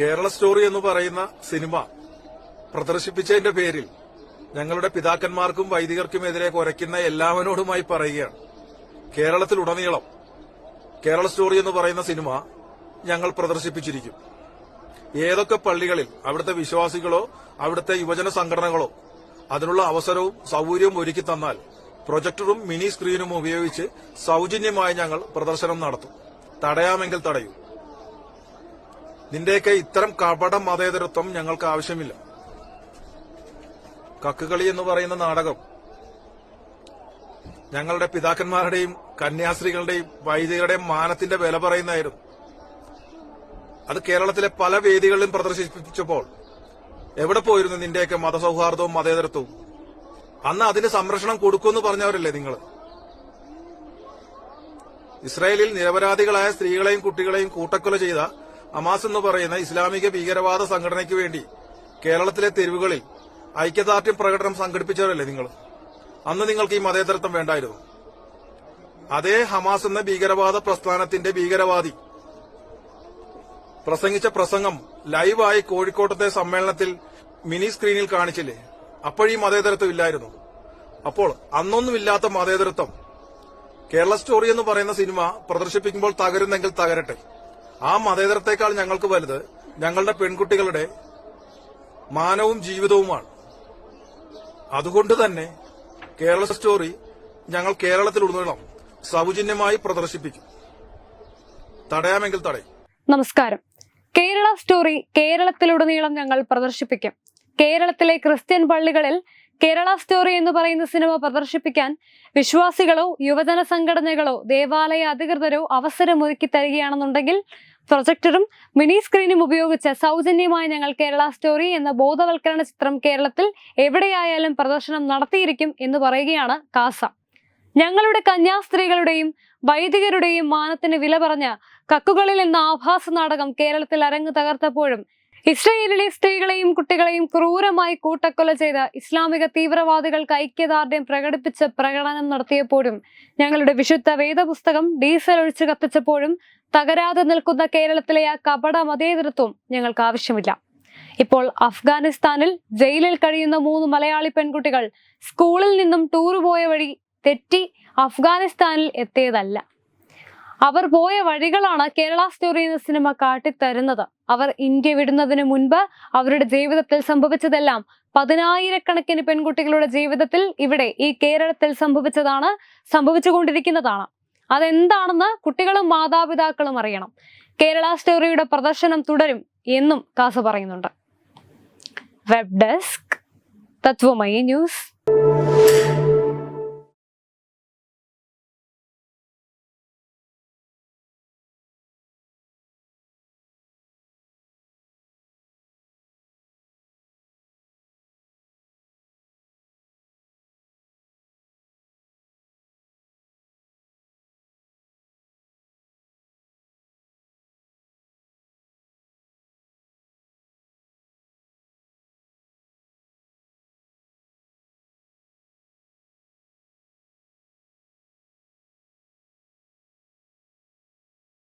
Kerala story എന്ന് പറയുന്ന cinema പ്രദർശിപ്പിച്ചതിന്റെ പേരിൽ ഞങ്ങളുടെ പിതാക്കന്മാർക്കും വൈദികർക്കുമെതിരെ കുരയ്ക്കുന്ന എല്ലാവരോടുമായി പറയുകയാണ്. കേരളത്തിലുടനീളം കേരള സ്റ്റോറി എന്ന് പറയുന്ന സിനിമ ഞങ്ങൾ പ്രദർശിപ്പിച്ചിരിക്കും. ഏതൊക്കെ പള്ളികളിൽ അവിടുത്തെ വിശ്വാസികളോ അവിടുത്തെ യുവജന സംഘടനകളോ അതിനുള്ള അവസരവും സൌകര്യവും ഒരുക്കി തന്നാൽ പ്രൊജക്ടറും മിനി സ്ക്രീനും ഉപയോഗിച്ച് സൌജന്യമായി ഞങ്ങൾ പ്രദർശനം നടത്തും. തടയാമെങ്കിൽ തടയൂ. നിന്റെയൊക്കെ ഇത്തരം കപട മതേതരത്വം ഞങ്ങൾക്ക് ആവശ്യമില്ല. കക്കുകളി എന്ന് പറയുന്ന നാടകം ഞങ്ങളുടെ പിതാക്കന്മാരുടെയും കന്യാസ്ത്രീകളുടെയും വൈദികരുടെയും മാനത്തിന്റെ വില പറയുന്നതായിരുന്നു. അത് കേരളത്തിലെ പല വേദികളിലും പ്രദർശിപ്പിച്ചപ്പോൾ എവിടെ പോയിരുന്നു നിന്റെയൊക്കെ മതസൗഹാർദ്ദവും മതേതരത്വവും? അന്ന് അതിന് സംരക്ഷണം കൊടുക്കുമെന്ന് പറഞ്ഞവരല്ലേ നിങ്ങൾ ഇസ്രായേലിൽ നിരപരാധികളായ സ്ത്രീകളെയും കുട്ടികളെയും കൂട്ടക്കൊല ചെയ്ത അമാസ് എന്ന് പറയുന്ന ഇസ്ലാമിക ഭീകരവാദ സംഘടനയ്ക്ക് വേണ്ടി കേരളത്തിലെ തെരുവുകളിൽ ഐക്യദാർഢ്യം പ്രകടനം സംഘടിപ്പിച്ചവരല്ലേ നിങ്ങൾ? അന്ന് നിങ്ങൾക്ക് ഈ മതേതരത്വം വേണ്ടായിരുന്നു. അതേ ഹമാസ് എന്ന ഭീകരവാദ പ്രസ്ഥാനത്തിന്റെ ഭീകരവാദി പ്രസംഗിച്ച പ്രസംഗം ലൈവായി കോഴിക്കോട്ടത്തെ സമ്മേളനത്തിൽ മിനി സ്ക്രീനിൽ കാണിച്ചില്ലേ? അപ്പോഴീ മതേതരത്വം ഇല്ലായിരുന്നു. അപ്പോൾ അന്നൊന്നുമില്ലാത്ത മതേതരത്വം. കേരള സ്റ്റോറി എന്ന് പറയുന്ന സിനിമ പ്രദർശിപ്പിക്കുമ്പോൾ തകരുന്നെങ്കിൽ തകരട്ടെ. ആ മതേതരത്തെക്കാൾ ഞങ്ങൾക്ക് വലുത് ഞങ്ങളുടെ പെൺകുട്ടികളുടെ മാനവും ജീവിതവുമാണ്. അതുകൊണ്ട് തന്നെ കേരള സ്റ്റോറി ഞങ്ങൾ കേരളത്തിലുടനീളം സൗജന്യമായി പ്രദർശിപ്പിക്കും. തടയാമെങ്കിൽ തടയും. നമസ്കാരം. കേരള സ്റ്റോറി കേരളത്തിലുടനീളം ഞങ്ങൾ പ്രദർശിപ്പിക്കും. കേരളത്തിലെ ക്രിസ്ത്യൻ പള്ളികളിൽ കേരള സ്റ്റോറി എന്ന് പറയുന്ന സിനിമ പ്രദർശിപ്പിക്കാൻ വിശ്വാസികളോ യുവജന സംഘടനകളോ ദേവാലയ അധികൃതരോ അവസരമൊരുക്കി തരികയാണെന്നുണ്ടെങ്കിൽ പ്രൊജക്ടറും മിനി സ്ക്രീനും ഉപയോഗിച്ച് സൗജന്യമായി ഞങ്ങൾ കേരള സ്റ്റോറി എന്ന ബോധവൽക്കരണ ചിത്രം കേരളത്തിൽ എവിടെയായാലും പ്രദർശനം നടത്തിയിരിക്കും എന്ന് പറയുകയാണ് കാസ. ഞങ്ങളുടെ കന്യാസ്ത്രീകളുടെയും വൈദികരുടെയും മാനത്തിന് വില പറഞ്ഞ കക്കുകളിൽ എന്ന ആഭാസ നാടകം കേരളത്തിൽ അരങ്ങ് തകർത്തപ്പോഴും ഇസ്രയേലിലെ സ്ത്രീകളെയും കുട്ടികളെയും ക്രൂരമായി കൂട്ടക്കൊല ചെയ്ത ഇസ്ലാമിക തീവ്രവാദികൾക്ക് ഐക്യദാർഢ്യം പ്രകടിപ്പിച്ച് പ്രകടനം നടത്തിയപ്പോഴും ഞങ്ങളുടെ വിശുദ്ധ വേദപുസ്തകം ഡീസൽ ഒഴിച്ചു കത്തിച്ചപ്പോഴും തകരാതെ നിൽക്കുന്ന കേരളത്തിലെ ആ കപട മതേതരത്വം ഞങ്ങൾക്ക് ആവശ്യമില്ല. ഇപ്പോൾ അഫ്ഗാനിസ്ഥാനിൽ ജയിലിൽ കഴിയുന്ന മൂന്ന് മലയാളി പെൺകുട്ടികൾ സ്കൂളിൽ നിന്നും ടൂർ പോയ വഴി തെറ്റി അഫ്ഗാനിസ്ഥാനിൽ എത്തിയതല്ല. അവർ പോയ വഴികളാണ് കേരള സ്റ്റോറി എന്ന സിനിമ കാട്ടിത്തരുന്നത്. അവർ ഇന്ത്യ വിടുന്നതിന് മുൻപ് അവരുടെ ജീവിതത്തിൽ സംഭവിച്ചതെല്ലാം പതിനായിരക്കണക്കിന് പെൺകുട്ടികളുടെ ജീവിതത്തിൽ ഇവിടെ ഈ കേരളത്തിൽ സംഭവിച്ചതാണ് സംഭവിച്ചുകൊണ്ടിരിക്കുന്നതാണ്. അതെന്താണെന്ന് കുട്ടികളും മാതാപിതാക്കളും അറിയണം. കേരള സ്റ്റോറിയുടെ പ്രദർശനം തുടരും എന്നും കാസ പറയുന്നുണ്ട്. Web desk Tatwamayi news.